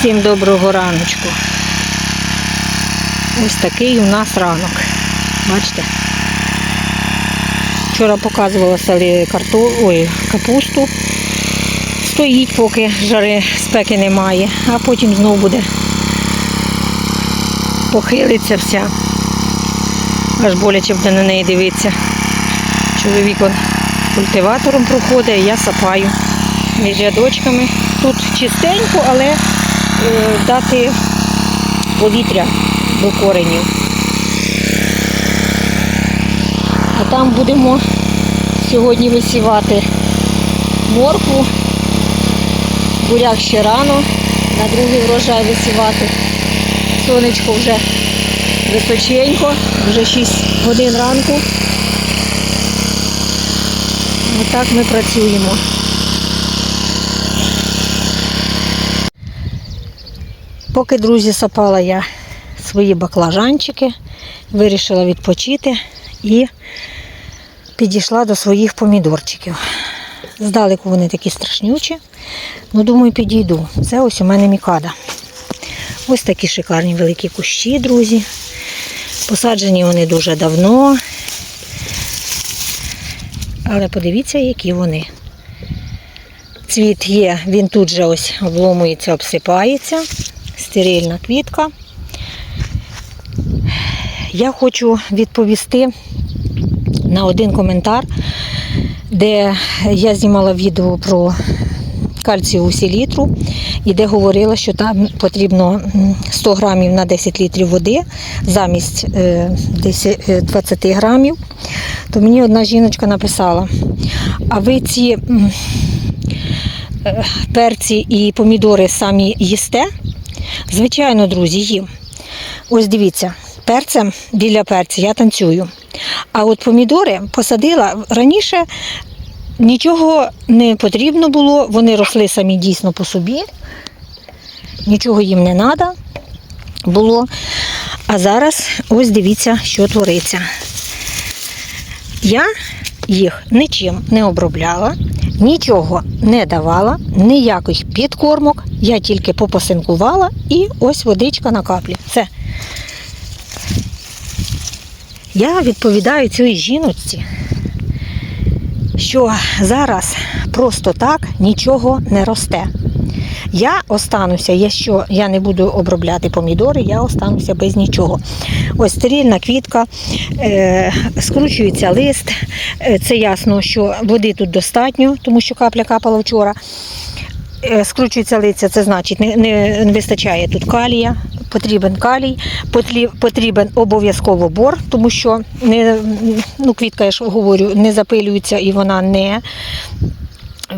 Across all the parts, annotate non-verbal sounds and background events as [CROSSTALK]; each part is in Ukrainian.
Всім доброго раночку. Ось такий у нас ранок. Бачите? Вчора показувала салі карто... Ой, капусту. Стоїть, поки жари спеки немає, а потім знову буде похилиться вся. Аж боляче буде на неї дивитися. Чоловік он культиватором проходить, я сапаю між рядочками. Тут чистенько, але дати повітря до коренів. А там будемо сьогодні висівати моркву. Буряк ще рано, на другий врожай висівати. Сонечко вже височенько, вже 6 годин ранку. Отак ми працюємо. Поки, друзі, сапала я свої баклажанчики, вирішила відпочити і підійшла до своїх помідорчиків. Здалеку вони такі страшнючі, ну думаю, підійду. Це ось у мене мікада. Ось такі шикарні великі кущі, друзі. Посаджені вони дуже давно. Але подивіться, які вони. Цвіт є, він тут же ось обломується, обсипається. Стерильна квітка. Я хочу відповісти на один коментар, де я знімала відео про кальцієву селітру, і де говорила, що там потрібно 100 грамів на 10 літрів води замість е, 10, е, 20 грамів. То мені одна жіночка написала, а ви ці е, перці і помідори самі їсте? Звичайно, друзі, їм. Ось дивіться, перцем біля перця я танцюю. А от помідори посадила раніше. Нічого не потрібно було, вони росли самі дійсно по собі, нічого їм не треба було. А зараз ось дивіться, що твориться. Я їх нічим не обробляла, нічого не давала, ніяких підкормок. Я тільки попосинкувала і ось водичка на каплі. Все. Я відповідаю цій жіночці, що зараз просто так нічого не росте. Я остануся, якщо я не буду обробляти помідори, я остануся без нічого. Ось стерильна квітка, е, скручується лист. Е, Це ясно, що води тут достатньо, тому що капля капала вчора. Е, Скручується лиця, це значить не, не, не вистачає тут калія, потрібен калій, потрібен обов'язково бор, тому що не, ну, квітка, я ж говорю, не запилюється і вона не.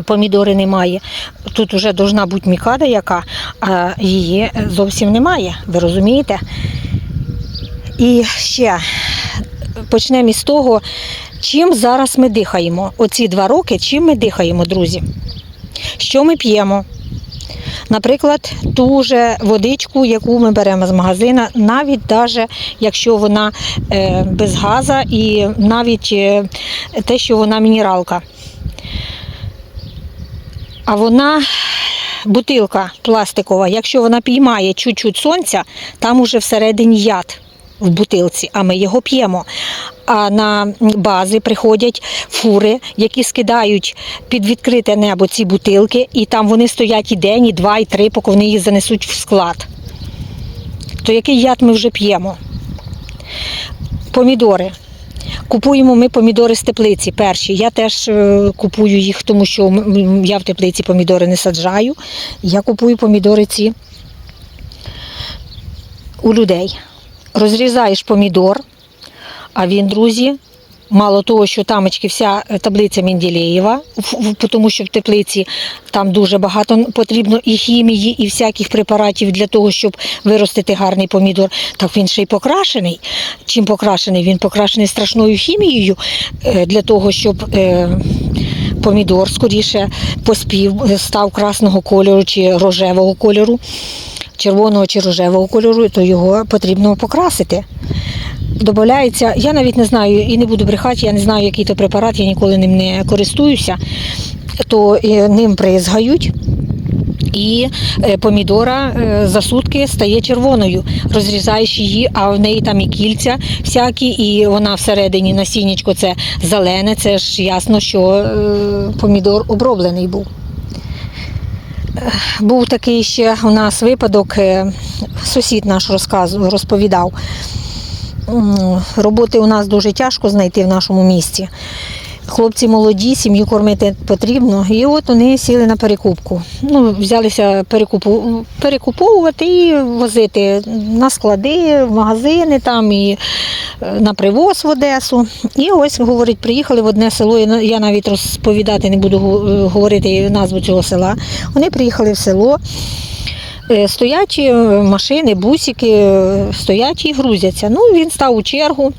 Помідори немає. Тут вже повинна бути мікада, яка а її зовсім немає. Ви розумієте? І ще почнемо із того, чим зараз ми дихаємо. Оці два роки, чим ми дихаємо, друзі? Що ми п'ємо? Наприклад, ту же водичку, яку ми беремо з магазина, навіть даже якщо вона е, без газа і навіть е, те, що вона мінералка. А вона бутилка пластикова, якщо вона піймає чуть-чуть сонця, там уже всередині яд в бутилці, а ми його п'ємо. А на бази приходять фури, які скидають під відкрите небо ці бутилки, і там вони стоять і день, і два, і три, поки вони їх занесуть в склад. То який яд ми вже п'ємо? Помідори. Купуємо ми помідори з теплиці перші. Я теж е, купую їх, тому що я в теплиці помідори не саджаю. Я купую помідори ці у людей. Розрізаєш помідор, а він, друзі, мало того, що тамочки вся е, таблиця в- тому що в теплиці там дуже багато потрібно і хімії, і всяких препаратів для того, щоб виростити гарний помідор. Так він ще й покрашений. Чим покрашений? Він покрашений страшною хімією е, для того, щоб е, помідор скоріше поспів, став красного кольору чи рожевого кольору, червоного чи рожевого кольору, то його потрібно покрасити. Добавляється, я навіть не знаю і не буду брехати, я не знаю, який то препарат, я ніколи ним не користуюся, то е, ним бризгають. і е, помідора е, за сутки стає червоною, розрізаєш її, а в неї там і кільця всякі, і вона всередині насіннячко це зелене. Це ж ясно, що помідор оброблений був. Був такий ще у нас випадок, е, сусід наш розказував, розповідав. Роботи у нас дуже тяжко знайти в нашому місті. Хлопці молоді, сім'ю кормити потрібно. І от вони сіли на перекупку. Ну, взялися перекупу, перекуповувати і возити на склади, в магазини там і е, на привоз в Одесу. І ось, говорить, приїхали в одне село. Я навіть розповідати не буду е, говорити назву цього села. Вони приїхали в село. Е, Стоять е, машини, бусики, стоять і грузяться. Ну, він став у чергу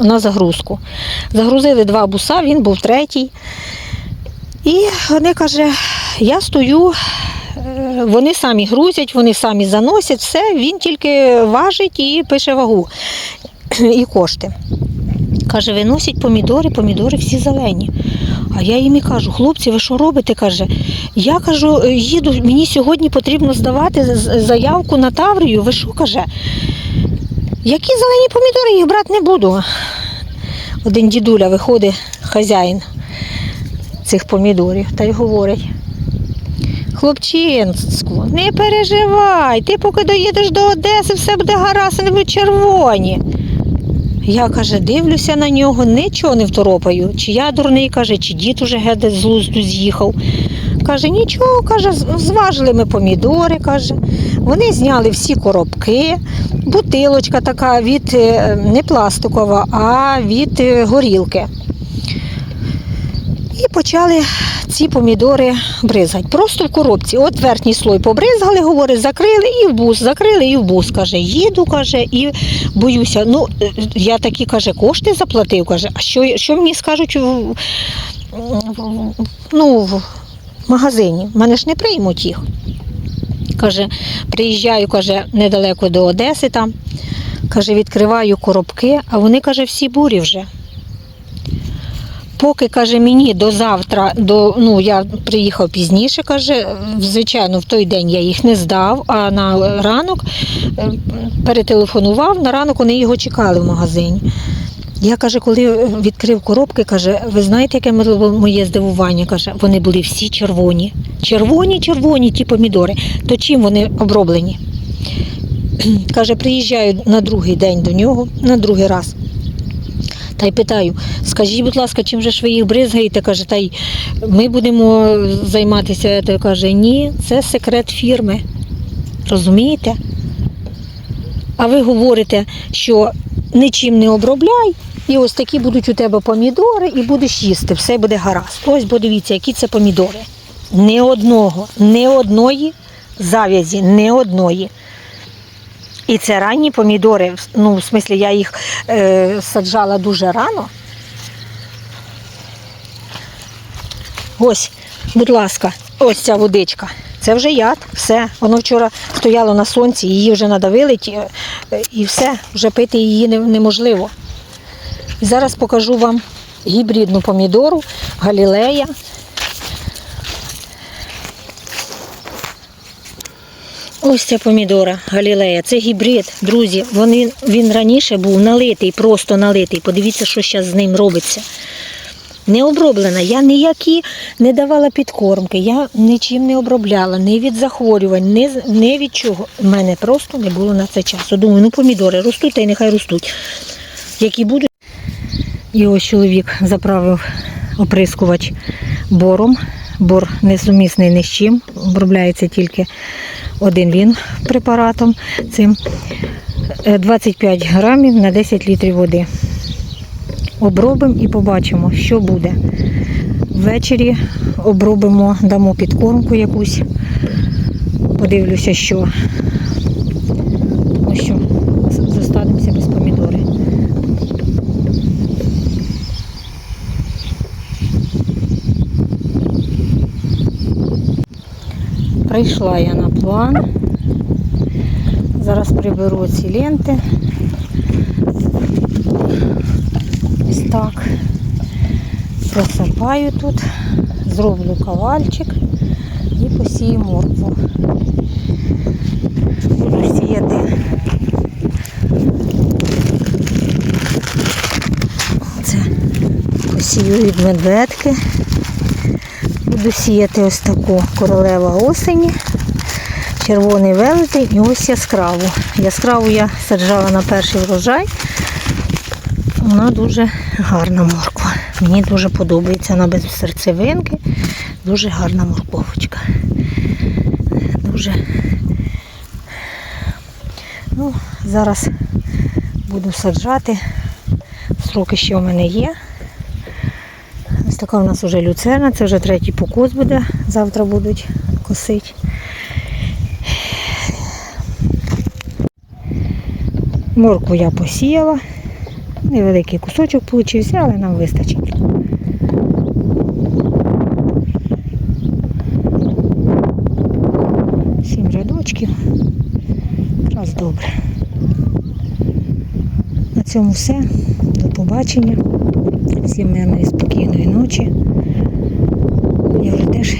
на загрузку. Загрузили два буса, він був третій. І вони каже, я стою, е, вони самі грузять, вони самі заносять, все, він тільки важить і пише вагу [CLEARS THROAT] і кошти. Каже, виносять помідори, помідори всі зелені. А я їм і кажу, хлопці, ви що робите? каже. Я кажу, «Е, їду, мені сьогодні потрібно здавати заявку на Таврію. Ви що каже? Які зелені помідори, їх брати не буду. Один дідуля виходить, хазяїн цих помідорів, та й говорить. Хлопчинську, не переживай, ти поки доїдеш до Одеси, все буде гаразд, вони будуть червоні. Я каже, дивлюся на нього, нічого не второпаю. Чи я дурний, каже, чи дід уже геде з глузду з'їхав. Каже, нічого, каже, зважили ми помідори, каже. Вони зняли всі коробки, бутилочка така від е, не пластикова, а від е, горілки. І почали ці помідори бризгати. Просто в коробці. От верхній слой побризгали, говорить, закрили і в бус, закрили і в бус. Каже, їду, каже, і боюся. Ну, е, я такі, каже, кошти заплатив, каже, а що, що мені скажуть ну, магазині? Мене ж не приймуть їх. Каже, приїжджаю, каже, недалеко до Одеси там. Каже, відкриваю коробки, а вони, каже, всі бурі вже. Поки каже мені до завтра, до ну я приїхав пізніше, каже, звичайно, в той день я їх не здав, а на ранок е, перетелефонував, на ранок вони його чекали в магазині. Я каже, коли відкрив коробки, каже, ви знаєте, яке моє здивування? каже, вони були всі червоні. Червоні, червоні ті помідори. То чим вони оброблені? [CLEARS THROAT] Каже, приїжджаю на другий день до нього, на другий раз. Та й питаю, скажіть, будь ласка, чим же ж ви їх бризгаєте? Каже, та й ми будемо займатися. Той каже, ні, це секрет фірми. Розумієте? А ви говорите, що нічим не обробляй, і ось такі будуть у тебе помідори, і будеш їсти, все буде гаразд. Ось подивіться, які це помідори. Не одного, не одної зав'язі, не одної. І це ранні помідори. Ну, в смислі, я їх е, саджала дуже рано. Ось, будь ласка, ось ця водичка. Це вже яд, все. Воно вчора стояло на сонці, її вже надавили е, і все, вже пити її не- неможливо. Зараз покажу вам гібридну помідору Галілея. Ось ця помідора Галілея. Це гібрид, друзі. Вони, він раніше був налитий, просто налитий. Подивіться, що зараз з ним робиться. Не оброблена. Я ніякі не давала підкормки, я нічим не обробляла, ні від захворювань, ні, ні від чого. У мене просто не було на це часу. Думаю, ну помідори ростуть та й нехай ростуть. Які будуть. І ось чоловік заправив оприскувач бором. Бор несумісний ні з чим, обробляється тільки один він препаратом цим. Е, 25 грамів на 10 літрів води. Обробимо і побачимо, що буде. Ввечері обробимо, дамо підкормку якусь. Подивлюся, що. Тому що з- зостанемося без помідори. Прийшла я на план. Зараз приберу ці ленти. Ось так. Просипаю тут, зроблю ковальчик і посію моркву. Буду сіяти. Це посію від медведки. Буду сіяти ось таку королева осені, червоний велетень і ось яскраву. Яскраву я саджала на перший врожай. Вона дуже гарна морква. Мені дуже подобається. Вона без серцевинки. Дуже гарна морковочка. Дуже. Ну, зараз буду саджати. Сроки ще у мене є. Така у нас вже люцерна, це вже третій покос буде. Завтра будуть косити. Моркву я посіяла. Невеликий кусочок получився, але нам вистачить. Сім рядочків. Якраз добре. На цьому все. До побачення всім мирної спокійної ночі. Я вже теж